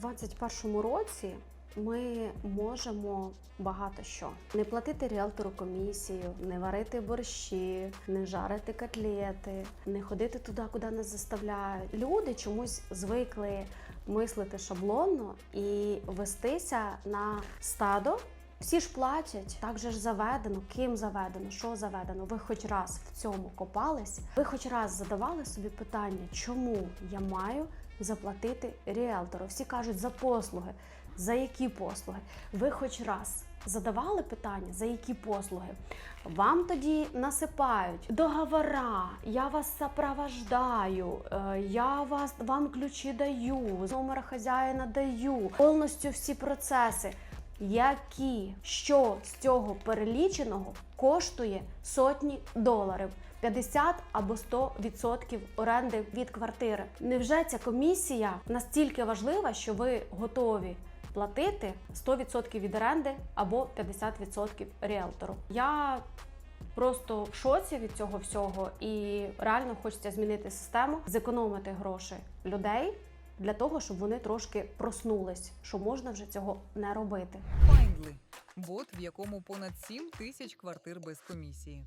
2021 році ми можемо багато що не платити ріелтору комісію, не варити борщі, не жарити котлети, не ходити туди, куди нас заставляють. Люди чомусь звикли мислити шаблонно і вестися на стадо. Всі ж платять, так же ж заведено, ким заведено, що заведено. Ви хоч раз в цьому копались, ви хоч раз задавали собі питання, чому я маю заплатити ріелтору? Всі кажуть за послуги. За які послуги? Ви хоч раз задавали питання, за які послуги? Вам тоді насипають договора, я вас сопровождаю, е, я вас вам ключі даю, номер хазяїна даю, повністю всі процеси. Які що з цього переліченого коштує сотні доларів, 50 або 100 відсотків оренди від квартири? Невже ця комісія настільки важлива, що ви готові платити 100% від оренди або 50% ріелтору? Я просто в шоці від цього всього, і реально хочеться змінити систему, зекономити гроші людей для того, щоб вони трошки проснулись, що можна вже цього не робити. Файндли – бот, в якому понад 7 тисяч квартир без комісії.